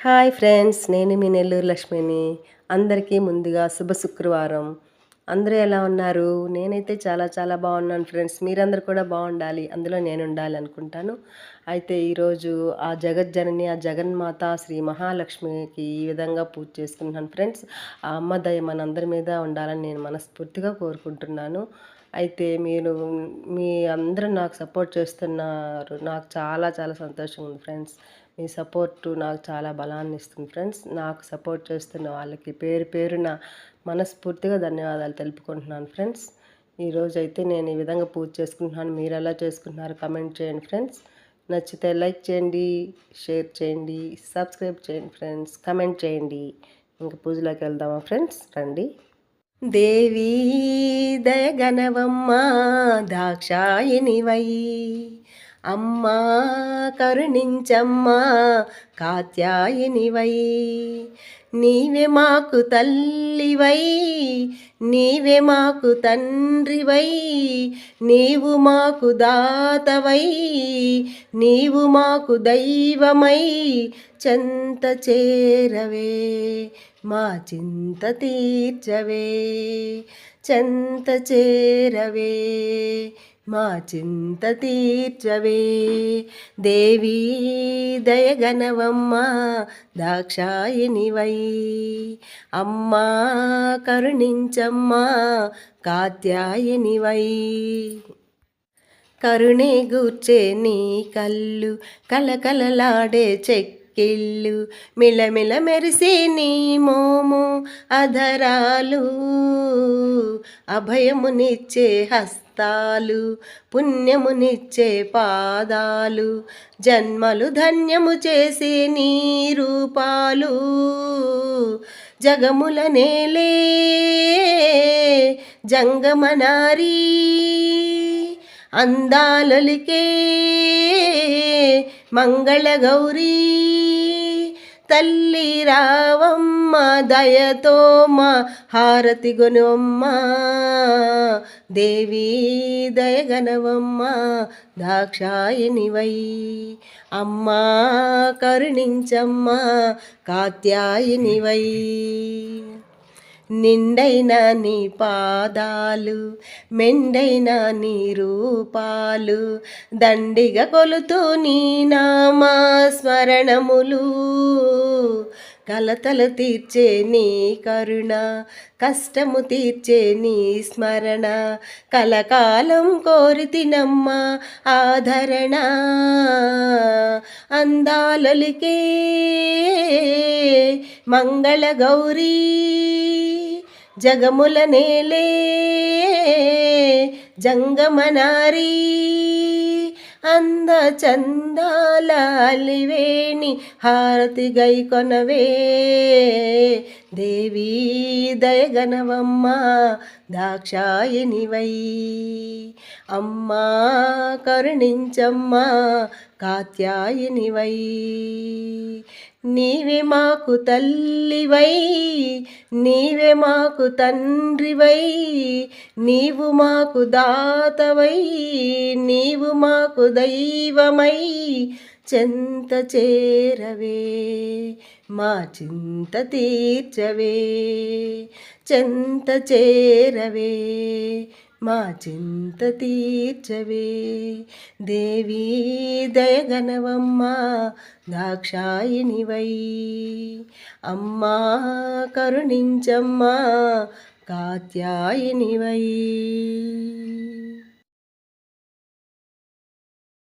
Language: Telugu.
హాయ్ ఫ్రెండ్స్ నేను మీ నెల్లూరు లక్ష్మిని. అందరికీ ముందుగా శుభ శుక్రవారం. అందరూ ఎలా ఉన్నారు? నేనైతే చాలా చాలా బాగున్నాను ఫ్రెండ్స్. మీరందరూ కూడా బాగుండాలి. అందులో నేను ఉండాలి అనుకుంటాను. అయితే ఈరోజు ఆ జగజ్జనని ఆ జగన్మాత శ్రీ మహాలక్ష్మికి ఈ విధంగా పూజ చేసుకుంటున్నాను ఫ్రెండ్స్. ఆ అమ్మ దయ మనందరి మీద ఉండాలని నేను మనస్ఫూర్తిగా కోరుకుంటున్నాను. అయితే మీరు మీ అందరూ నాకు సపోర్ట్ చేస్తున్నారు. నాకు చాలా చాలా సంతోషంగా ఉంది ఫ్రెండ్స్. మీ సపోర్ట్ నాకు చాలా బలాన్ని ఇస్తుంది ఫ్రెండ్స్. నాకు సపోర్ట్ చేస్తున్న వాళ్ళకి పేరు పేరున మనస్ఫూర్తిగా ధన్యవాదాలు తెలుపుకుంటున్నాను ఫ్రెండ్స్. ఈరోజైతే నేను ఈ విధంగా పూజ చేసుకుంటున్నాను. మీరు ఎలా చేసుకుంటున్నారు కమెంట్ చేయండి ఫ్రెండ్స్. నచ్చితే లైక్ చేయండి షేర్ చేయండి సబ్స్క్రైబ్ చేయండి ఫ్రెండ్స్ కమెంట్ చేయండి. ఇంకా పూజలోకి వెళ్దామా ఫ్రెండ్స్? రండి. దేవీ దయగణవమ్మ దాక్షాయినివై అమ్మా కరుణించమ్మా కాత్యాయనివై. నీవే మాకు తల్లివై నీవే మాకు తండ్రివై నీవు మాకు దాతవై నీవు మాకు దైవమై చెంత చేరవే మా చింత తీర్చవే చెంత చేరవే. మా చింత తీర్చవే. దేవీ దయగనవమ్మ దాక్షాయినివై అమ్మా కరుణించమ్మా కాత్యాయనివై. కరుణే గూర్చే నీ కళ్ళు కలకలలాడే చెక్ కిళ్ళు మిలమిల మెరిసే నీ మోము అధరాలు. అభయమునిచ్చే హస్తాలు పుణ్యమునిచ్చే పాదాలు జన్మలు ధన్యము చేసే నీ రూపాలు. జగముల నేలే జంగమనారీ అందాలలికే మంగళగౌరీ. తల్లి రావమ్మ దయతో మా హారతి గొనువమ్మ. దేవీ దయగనవమ్మ దాక్షాయనివై అమ్మా కరుణించమ్మ కాత్యాయనివై. నిండైన నీ పాదాలు మెండైన నీ రూపాలు దండిగ కొలుతూ నీ నామా స్మరణములు. కలతలు తీర్చే నీ కరుణ కష్టము తీర్చే నీ స్మరణ. కలకాలం కోరితినమ్మ ఆదరణ. అందాలలికే మంగళ గౌరీ జగముల నేలే జంగమనారీ. అంద చందాలివేణి హారతి గై కొనవే. దేవీ దయగనవమ్మ దాక్షాయనివై అమ్మా కరుణించమ్మా కాత్యాయనివై. నీవే మాకు తల్లివై నీవే మాకు తండ్రివై నీవు మాకు దాతవై నీ నీవు మాకు దైవమై చెంత చేరవే మా చింత తీర్చవే చెంత చేరవే మా చింత తీర్చవే. దేవీ దయగనవమ్మ దాక్షాయినివై అమ్మా కరుణించమ్మా కాత్యాయినివై.